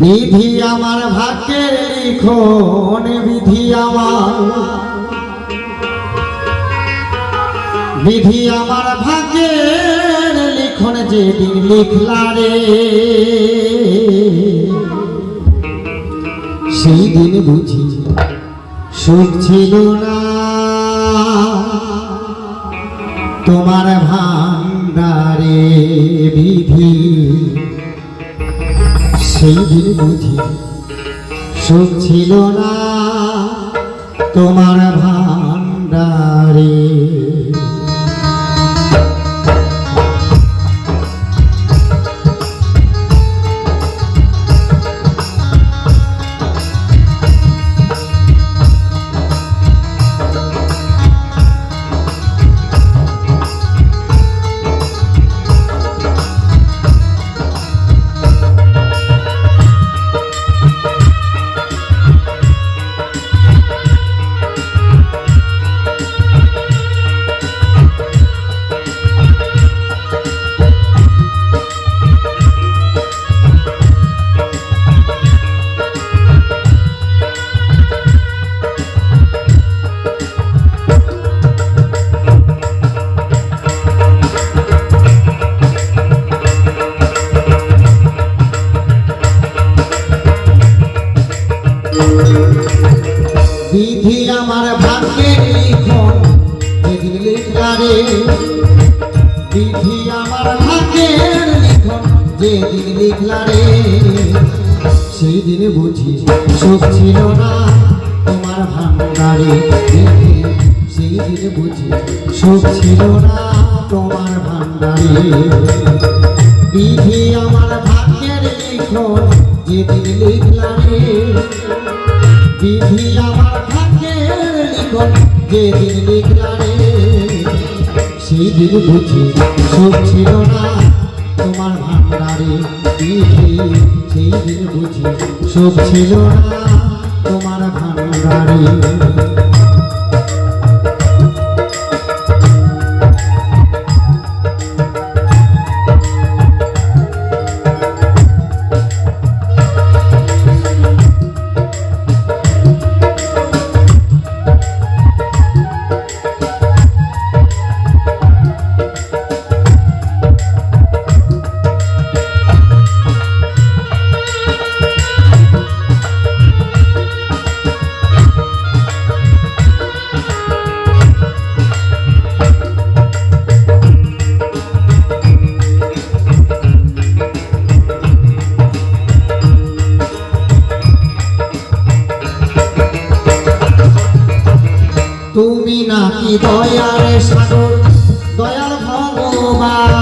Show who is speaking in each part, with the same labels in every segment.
Speaker 1: বিধি আমার ভাগ্যের লিখন, বিধি আমার বিধি আমার ভাগ্যের লিখন যেদিন লিখলা রে। সেই দিন বুঝি সুখ ছিল না। তোমার ভান্ডারে সেই দিন সুখ ছিল না তোমার বিধি আমার ভাগ্যের লিখন, যেদিন লিখলা রে সেই দিনে বুঝি সুখ ছিল না তোমার ভান্ডারে সেই দিনে বুঝি সুখ ছিল না তোমার ভান্ডারে বিধি আমার ভাগ্যের লিখন, যেদিন লিখলা রে। বিধি আমার ভাগ্যের লিখন, যেদিন লিখলারে সেই দিন বুঝি, সুখ ছিল না তোমার ভান্ডারে সেই দিন বুঝি ছিল না তোমার ভান্ডারে তুমি নাকি দয়ার সাগর দয়াল ভগবান।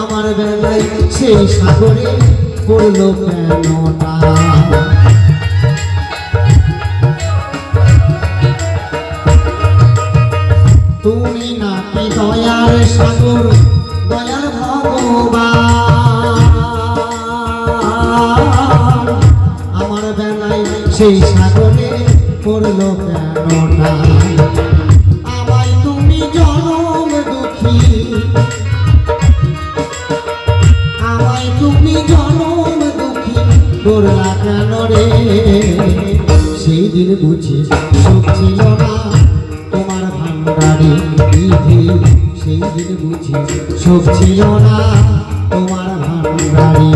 Speaker 1: আমার বেলায় সেই সাগরে পড়ল কেন না? তুমি নাকি দয়ার সাগর দয়াল ভগবান। সেই সাগরে পড়ল কেন না আমায় তুমি জনম দুঃখী। আমায় তুমি জনম দুঃখী করলা কেন রে? সেই সুখ ছিল না তোমার ভান্ডারে সেই দিন সুখ ছিল না তোমার ভান্ডারে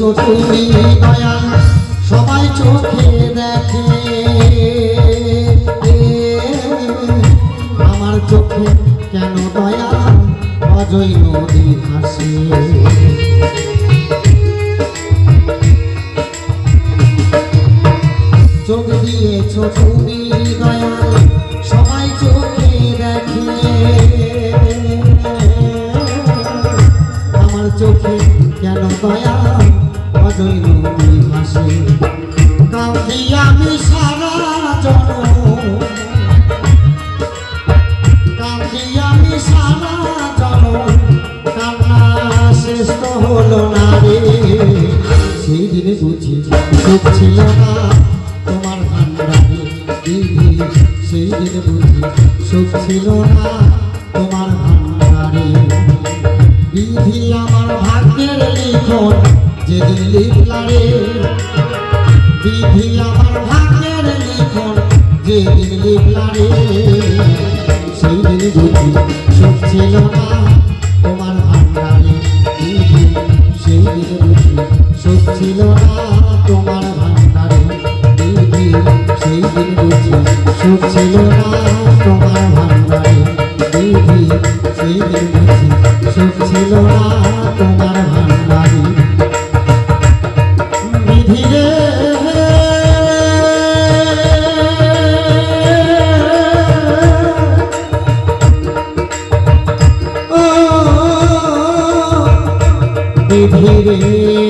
Speaker 1: দিয়েছ সবাই চোখে দেখে। আমার চোখে কেন দয়াল অজয় চোখ দিয়েছ তুমি দয়াল ছিল না তোমার ভান্ডারে দিদি, সেই দিনে বুঝি সুখ ছিল না তোমার ভান্ডারে। বিধি আমার ভাগ্যের লিখন যেদিন লিখলারে। বিধি আমার ভাগ্যের লিখন যেদিন লিখলারে। সেই দিন বুঝি সুখ ছিল না তোমার ভান্ডারে। বিধি সেই দিন বুঝি সুখ ছিল না ছিল না তোমার ভান্ডারে বিধি সেই দিন বুঝি সুখ ছিল না তোমার ভান্ডারে বিধি রে। বিধি রে।